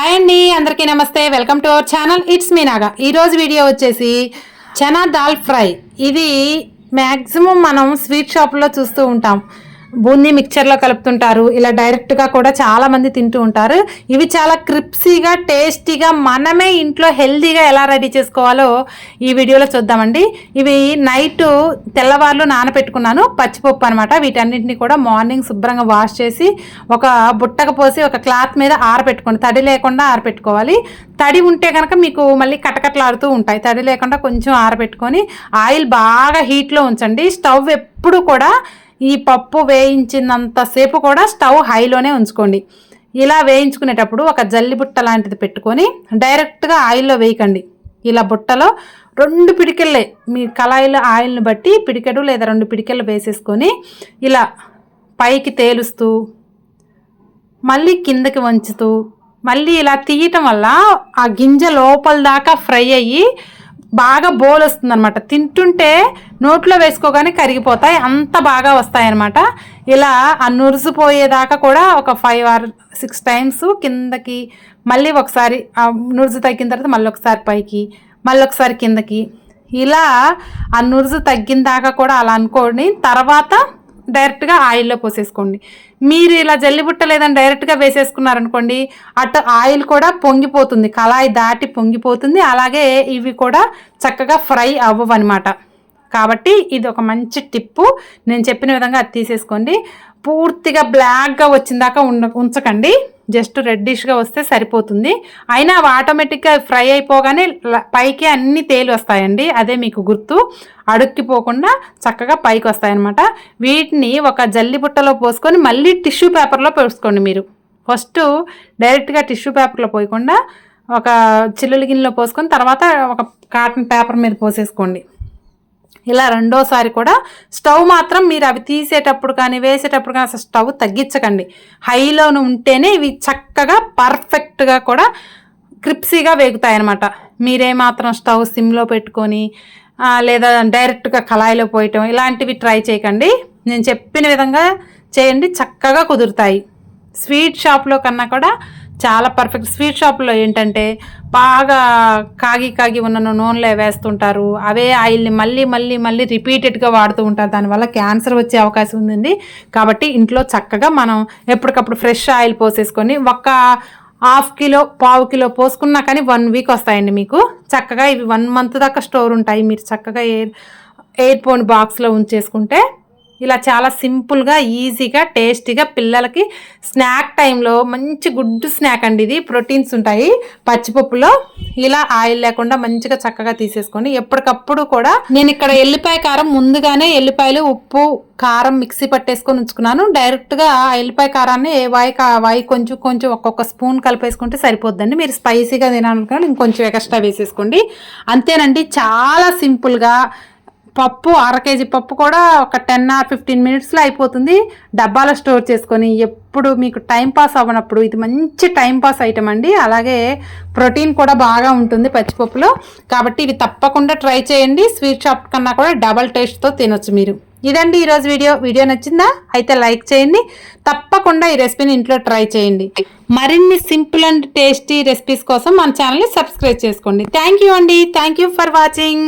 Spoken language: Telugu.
హాయ్ అండి అందరికీ నమస్తే. Welcome to our channel it's me Naga ఈరోజు వీడియో వచ్చేసి చనా దాల్ ఫ్రై. ఇది మ్యాక్సిమం మనం స్వీట్ షాప్లో చూస్తూ ఉంటాం. బూందీ మిక్చర్లో కలుపుతుంటారు. ఇలా డైరెక్ట్గా కూడా చాలామంది తింటూ ఉంటారు. ఇవి చాలా క్రిప్సీగా టేస్టీగా మనమే ఇంట్లో హెల్తీగా ఎలా రెడీ చేసుకోవాలో ఈ వీడియోలో చూద్దామండి. ఇవి నైట్ తెల్లవార్లు నానపెట్టుకున్నాను. పచ్చిపప్పు అనమాట వీటన్నింటినీ కూడా మార్నింగ్ శుభ్రంగా వాష్ చేసి ఒక బుట్టకు పోసి ఒక క్లాత్ మీద ఆరబెట్టుకోండి తడి లేకుండా ఆరబెట్టుకోవాలి తడి ఉంటే కనుక మీకు మళ్ళీ కటకట్లాడుతూ ఉంటాయి. తడి లేకుండా కొంచెం ఆరబెట్టుకొని ఆయిల్ బాగా హీట్లో ఉంచండి. స్టవ్ ఎప్పుడు కూడా ఈ పప్పు వేయించినంతసేపు కూడా స్టవ్ హైలోనే ఉంచుకోండి. ఇలా వేయించుకునేటప్పుడు ఒక జల్లి బుట్ట లాంటిది పెట్టుకొని డైరెక్ట్గా ఆయిల్లో వేయకండి. ఇలా బుట్టలో రెండు పిడికెళ్ళే మీ కళాయిలో ఆయిల్ని బట్టి పిడికెడు లేదా రెండు పిడికెళ్ళు వేసేసుకొని ఇలా పైకి తేలుస్తూ మళ్ళీ కిందకి వంచుతూ మళ్ళీ ఇలా తీయటం వల్ల ఆ గింజ లోపల దాకా ఫ్రై అయ్యి బాగా బోల్ వస్తుంది అనమాట తింటుంటే నోట్లో వేసుకోగానే కరిగిపోతాయి అంత బాగా వస్తాయన్నమాట. ఇలా ఆ నురుసుపోయేదాకా కూడా ఒక ఫైవ్ ఆర్ సిక్స్ టైమ్స్ కిందకి మళ్ళీ ఒకసారి ఆ నురుసు తగ్గిన తర్వాత మళ్ళీ ఒకసారి పైకి మళ్ళీ ఒకసారి కిందకి. ఇలా ఆ నురుసు తగ్గిన దాకా కూడా అలా అనుకోండి. తర్వాత డైరెక్ట్గా ఆయిల్లో పోసేసుకోండి. మీరు ఇలా జల్లిబుట్ట లేదని డైరెక్ట్గా వేసేసుకున్నారనుకోండి అటు ఆయిల్ కూడా పొంగిపోతుంది కళాయి దాటి పొంగిపోతుంది అలాగే ఇవి కూడా చక్కగా ఫ్రై అవ్వవన్నమాట. కాబట్టి ఇది ఒక మంచి టిప్పు. నేను చెప్పిన విధంగా అది తీసేసుకోండి. పూర్తిగా బ్లాక్గా వచ్చిందాకా ఉండ ఉంచకండి. జస్ట్ రెడ్డిష్గా వస్తే సరిపోతుంది. అయినా అవి ఆటోమేటిక్గా ఫ్రై అయిపోగానే పైకి అన్ని తేలి వస్తాయండి. అదే మీకు గుర్తు. అడుక్కిపోకుండా చక్కగా పైకి వస్తాయన్నమాట. వీటిని ఒక జల్లి బుట్టలో పోసుకొని మళ్ళీ టిష్యూ పేపర్లో పోసుకోండి మీరు. ఫస్ట్ డైరెక్ట్గా టిష్యూ పేపర్లో పోయకుండా ఒక చిల్లుల గిన్నెలో పోసుకొని తర్వాత ఒక కాటన్ పేపర్ మీద పోసేసుకోండి. ఇలా రెండోసారి కూడా స్టవ్ మాత్రం మీరు అవి తీసేటప్పుడు కానీ వేసేటప్పుడు కానీ అసలు స్టవ్ తగ్గించకండి. హైలోను ఉంటేనే ఇవి చక్కగా పర్ఫెక్ట్గా కూడా క్రిప్సీగా వేగుతాయన్నమాట. మీరే మాత్రం స్టవ్ సిమ్లో పెట్టుకొని లేదా డైరెక్ట్గా కళాయిలో పోయటం ఇలాంటివి ట్రై చేయకండి. నేను చెప్పిన విధంగా చేయండి చక్కగా కుదురుతాయి. స్వీట్ షాప్లో కన్నా కూడా చాలా పర్ఫెక్ట్ స్వీట్ షాప్లో ఏంటంటే బాగా కాగి కాగి ఉన్న నూనెలో వేస్తుంటారు. అవే ఆయిల్ని మళ్ళీ మళ్ళీ మళ్ళీ రిపీటెడ్గా వాడుతూ ఉంటారు. దానివల్ల క్యాన్సర్ వచ్చే అవకాశం ఉందండి. కాబట్టి ఇంట్లో చక్కగా మనం ఎప్పటికప్పుడు ఫ్రెష్ ఆయిల్ పోసేసుకొని ఒక హాఫ్ కిలో పావు కిలో పోసుకున్నా కానీ వన్ వీక్ వస్తాయండి మీకు. చక్కగా ఇవి వన్ మంత్ దాకా స్టోర్ ఉంటాయి. మీరు చక్కగా ఎయిర్ ఎయిర్ ఫోన్ బాక్స్లో ఉంచేసుకుంటే ఇలా చాలా సింపుల్గా ఈజీగా టేస్టీగా పిల్లలకి స్నాక్ టైంలో మంచి గుడ్ స్నాక్ అండి ఇది. ప్రోటీన్స్ ఉంటాయి. పచ్చిపప్పులో ఇలా ఆయిల్ లేకుండా మంచిగా చక్కగా తీసేసుకోండి ఎప్పటికప్పుడు కూడా నేను ఇక్కడ ఎల్లిపాయ కారం ముందుగానే ఎల్లిపాయలు ఉప్పు కారం మిక్సీ పట్టేసుకొని ఉంచుకున్నాను. డైరెక్ట్గా ఎల్లిపాయ కారాన్ని ఏ వాయి కా వాయి కొంచెం కొంచెం ఒక్కొక్క స్పూన్ కలిపేసుకుంటే సరిపోద్దండి. మీరు స్పైసీగా తినాలనుకున్నా ఇంకొంచెం ఎక్స్ట్రా వేసేసుకోండి. అంతేనండి చాలా సింపుల్గా పప్పు అర కేజీ పప్పు కూడా ఒక టెన్ ఆర్ ఫిఫ్టీన్ మినిట్స్లో అయిపోతుంది. డబ్బాలో స్టోర్ చేసుకొని ఎప్పుడు మీకు టైం పాస్ అవ్వనప్పుడు ఇది మంచి టైం పాస్ ఐటమ్ అండి. అలాగే ప్రోటీన్ కూడా బాగా ఉంటుంది పచ్చిపప్పులో. కాబట్టి ఇవి తప్పకుండా ట్రై చేయండి. స్వీట్ షాప్ కన్నా కూడా డబల్ టేస్ట్తో తినొచ్చు మీరు. ఇదండి ఈరోజు వీడియో. వీడియో నచ్చిందా? అయితే లైక్ చేయండి. తప్పకుండా ఈ రెసిపీని ఇంట్లో ట్రై చేయండి. మరిన్ని సింపుల్ అండ్ టేస్టీ రెసిపీస్ కోసం మన ఛానల్ని సబ్స్క్రైబ్ చేసుకోండి. థ్యాంక్ యూ అండి. Thank you for watching.